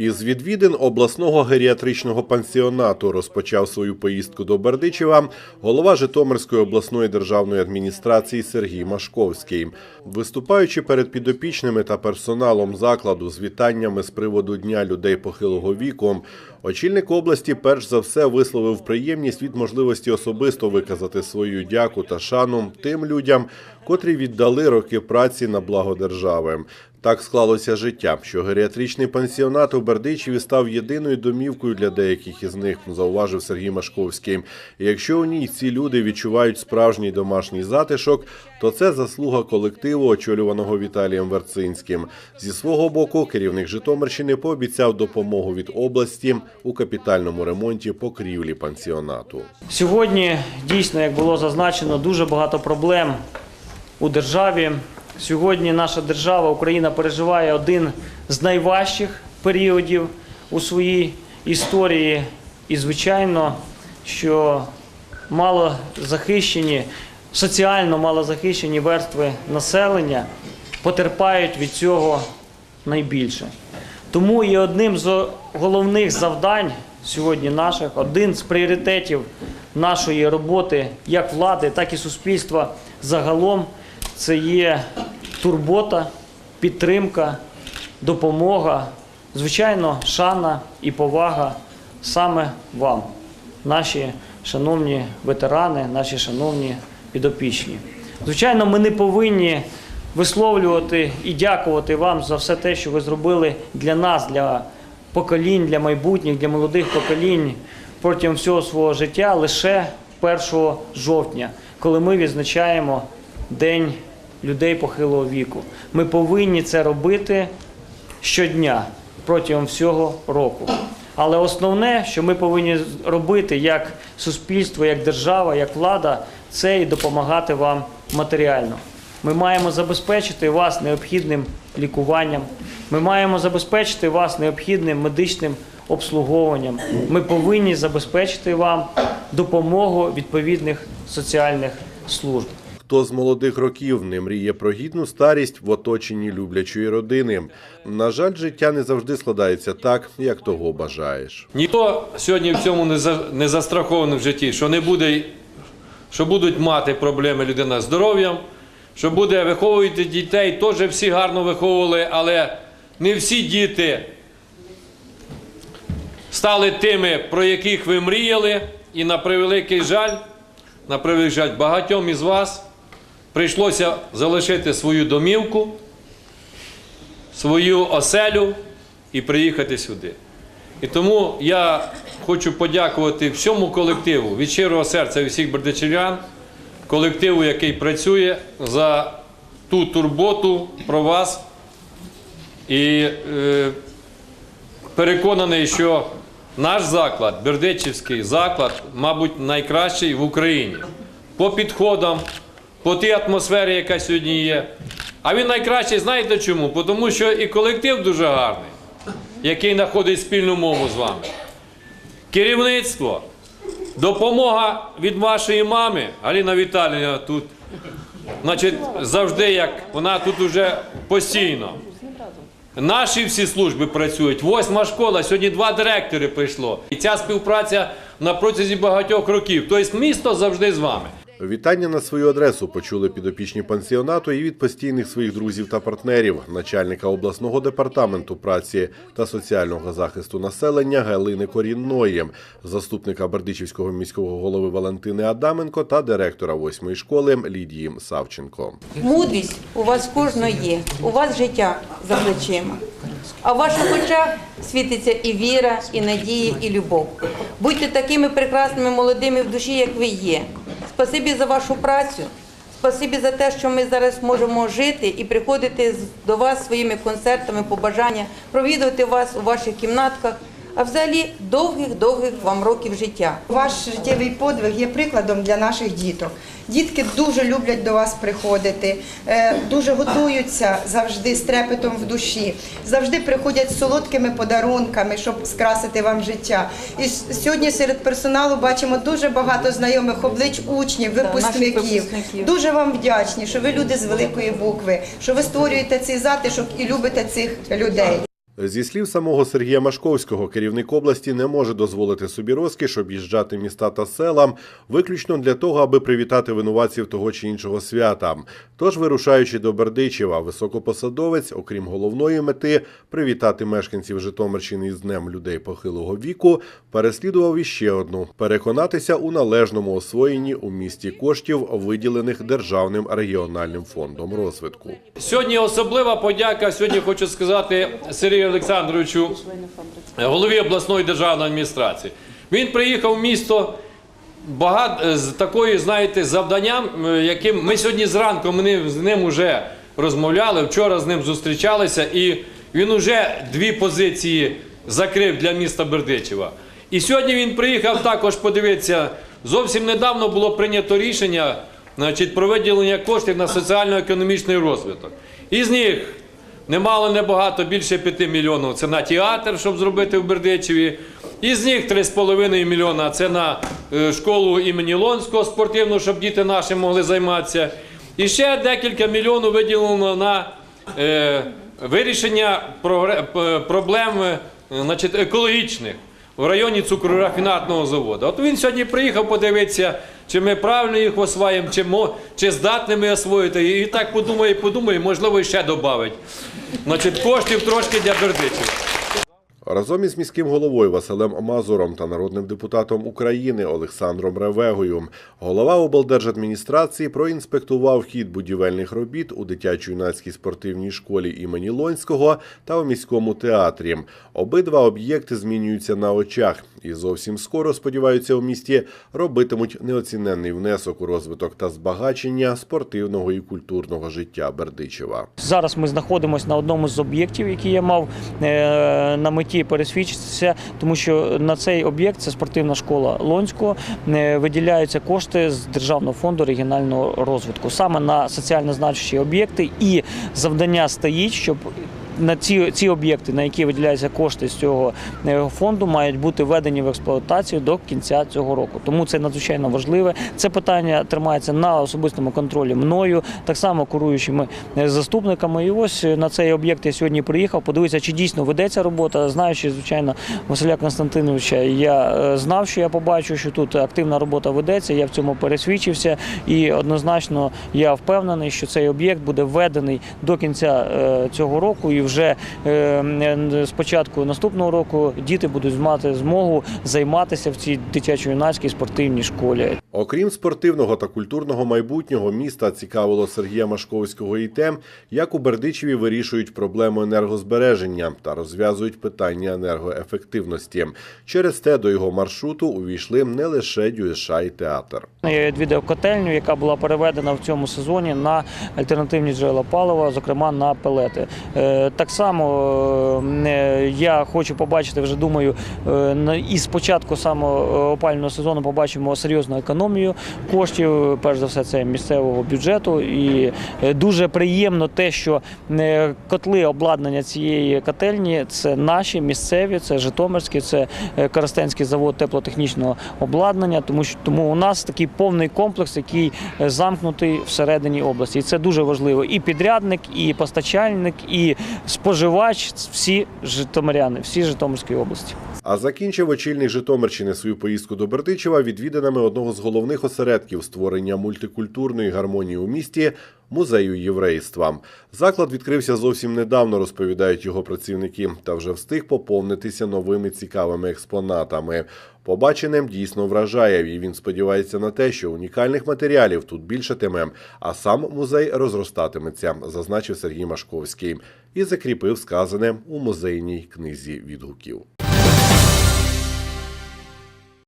Із відвідин обласного геріатричного пансіонату розпочав свою поїздку до Бердичева голова Житомирської обласної державної адміністрації Сергій Машковський. Виступаючи перед підопічними та персоналом закладу з вітаннями з приводу Дня людей похилого віку, очільник області перш за все висловив приємність від можливості особисто виказати свою дяку та шану тим людям, котрі віддали роки праці на благо держави. Так склалося життя, що геріатричний пансіонат у Бердичеві став єдиною домівкою для деяких із них, зауважив Сергій Машковський. І якщо у ній ці люди відчувають справжній домашній затишок, то це заслуга колективу, очолюваного Віталієм Верцинським. Зі свого боку, керівник Житомирщини пообіцяв допомогу від області у капітальному ремонті покрівлі пансіонату. Сьогодні дійсно, як було зазначено, дуже багато проблем у державі. Сьогодні наша держава, Україна, переживає один з найважчих періодів у своїй історії. І, звичайно, що мало захищені, соціально малозахищені верстви населення потерпають від цього найбільше. Тому є одним з головних завдань сьогодні наших, один з пріоритетів нашої роботи як влади, так і суспільства загалом це є турбота, підтримка, допомога, звичайно, шана і повага саме вам, наші шановні ветерани, наші шановні підопічні. Звичайно, ми не повинні висловлювати і дякувати вам за все те, що ви зробили для нас, для поколінь, для майбутніх, для молодих поколінь протягом всього свого життя лише 1 жовтня, коли ми відзначаємо День людей похилого віку. Ми повинні це робити щодня протягом всього року. Але основне, що ми повинні робити як суспільство, як держава, як влада, це і допомагати вам матеріально. Ми маємо забезпечити вас необхідним лікуванням. Ми маємо забезпечити вас необхідним медичним обслуговуванням. Ми повинні забезпечити вам допомогу відповідних соціальних служб. Хто з молодих років не мріє про гідну старість в оточенні люблячої родини? На жаль, життя не завжди складається так, як того бажаєш. Ніхто сьогодні в цьому не, за, не застрахований в житті, що не буде, що будуть мати проблеми людина з здоров'ям, що буде виховувати дітей, теж всі гарно виховували, але не всі діти стали тими, про яких ви мріяли, і на превеликий жаль, на превеликий жаль, багатьом із вас прийшлося залишити свою домівку, свою оселю і приїхати сюди. І тому я хочу подякувати всьому колективу від щирого серця всіх бердичевлян, колективу, який працює за ту турботу про вас. І е, переконаний, що наш заклад, Бердичівський заклад, мабуть, найкращий в Україні по підходам, по тій атмосфері, яка сьогодні є. А він найкращий, знаєте чому? Тому що і колектив дуже гарний який знаходить спільну мову з вами. Керівництво, допомога від вашої мами, Аліна Віталіївна тут, значить, завжди як вона тут уже постійно. Наші всі служби працюють. Восьма школа, сьогодні два директори прийшло. І ця співпраця на протязі багатьох років. Тобто місто завжди з вами. Вітання на свою адресу почули підопічні пансіонату і від постійних своїх друзів та партнерів, начальника обласного департаменту праці та соціального захисту населення Галини Корінної, заступника Бердичівського міського голови Валентини Адаменко та директора восьмої школи Лідії Савченко. Мудрість у вас кожного є, у вас життя за плечима. А в ваших очах світиться і віра, і надія, і любов. Будьте такими прекрасними молодими в душі, як ви є. Спасибі за вашу працю. Спасибі за те, що ми зараз можемо жити і приходити до вас своїми концертами, побажання, провідувати вас у ваших кімнатках. А взагалі довгих-довгих вам років життя. Ваш життєвий подвиг є прикладом для наших діток. Дітки дуже люблять до вас приходити, е, дуже готуються завжди з трепетом в душі, завжди приходять з солодкими подарунками, щоб скрасити вам життя. І сьогодні серед персоналу бачимо дуже багато знайомих облич учнів, випускників. випускників. Дуже вам вдячні, що ви люди з великої букви, що ви створюєте цей затишок і любите цих людей. Зі слів самого Сергія Машковського, керівник області не може дозволити собі розкіш об'їжджати міста та села виключно для того, аби привітати винуватців того чи іншого свята. Тож, вирушаючи до Бердичева, високопосадовець, окрім головної мети привітати мешканців Житомирщини із днем людей похилого віку, переслідував іще одну переконатися у належному освоєнні у місті коштів, виділених державним регіональним фондом розвитку. Сьогодні особлива подяка. Сьогодні хочу сказати Сергію Олександровичу, голові обласної державної адміністрації. Він приїхав в місто багато з такою, знаєте, завданням, е, яким ми сьогодні зранку з ним вже розмовляли. Вчора з ним зустрічалися, і він вже дві позиції закрив для міста Бердичева. І сьогодні він приїхав також подивитися. Зовсім недавно було прийнято рішення про виділення коштів на соціально-економічний розвиток. Із них немало небагато, більше 5 мільйонів це на театр, щоб зробити в Бердичеві. Із них 3,5 мільйона це на е, школу імені Лонського спортивну, щоб діти наші могли займатися. І ще декілька мільйонів виділено на е, вирішення проблем е, значить, екологічних в районі цукрорафінатного заводу. От він сьогодні приїхав подивитися, чи ми правильно їх осваїмо, чи, чи здатні ми освоїти. І так подумає, подумає, можливо, ще додавить. Значить, коштів трошки для бердичів. Разом із міським головою Василем Мазуром та народним депутатом України Олександром Ревегою голова облдержадміністрації проінспектував хід будівельних робіт у дитячо-юнацькій спортивній школі імені Лонського та у міському театрі. Обидва об'єкти змінюються на очах і зовсім скоро сподіваються у місті робитимуть неоціненний внесок у розвиток та збагачення спортивного і культурного життя Бердичева. Зараз ми знаходимося на одному з об'єктів, який я мав е, на меті пересвідчитися, тому що на цей об'єкт це спортивна школа Лонського. е, Виділяються кошти з державного фонду регіонального розвитку саме на соціально значущі об'єкти. І завдання стоїть, щоб на ці, ці об'єкти, на які виділяються кошти з цього е, фонду, мають бути введені в експлуатацію до кінця цього року. Тому це надзвичайно важливе. Це питання тримається на особистому контролі мною, так само куруючими е, заступниками. І ось е, на цей об'єкт я сьогодні приїхав. Подивитися, чи дійсно ведеться робота. Знаючи, звичайно, Василя Константиновича, я знав, що я побачу, що тут активна робота ведеться. Я в цьому пересвідчився, і однозначно я впевнений, що цей об'єкт буде введений до кінця цього року, і вже е, е, з початку наступного року діти будуть мати змогу займатися в цій дитячо-юнацькій спортивній школі. Окрім спортивного та культурного майбутнього міста, цікавило Сергія Машковського і те, як у Бердичеві вирішують проблему енергозбереження та розв'язують питання енергоефективності. Через те до його маршруту увійшли не лише ДЮСШ і театр. Я відвідав котельню, яка була переведена в цьому сезоні на альтернативні джерела палива, зокрема на пелети. Е, Так само е, я хочу побачити, вже думаю, е, і з початку самого опального сезону побачимо серйозну економію коштів. Перш за все, це місцевого бюджету. І е, дуже приємно те, що е, котли обладнання цієї котельні це наші місцеві, це Житомирські, це е, Коростенський завод теплотехнічного обладнання, тому що тому у нас такий повний комплекс, який замкнутий всередині області. І це дуже важливо. І підрядник, і постачальник, і споживач всі житомиряни, всі Житомирської області. А закінчив очільник Житомирщини свою поїздку до Бердичева відвіданими одного з головних осередків створення мультикультурної гармонії у місті музею єврейства. Заклад відкрився зовсім недавно, розповідають його працівники, та вже встиг поповнитися новими цікавими експонатами. Побаченим дійсно вражає, і він сподівається на те, що унікальних матеріалів тут більшатиме, а сам музей розростатиметься, зазначив Сергій Машковський і закріпив сказане у музейній книзі відгуків.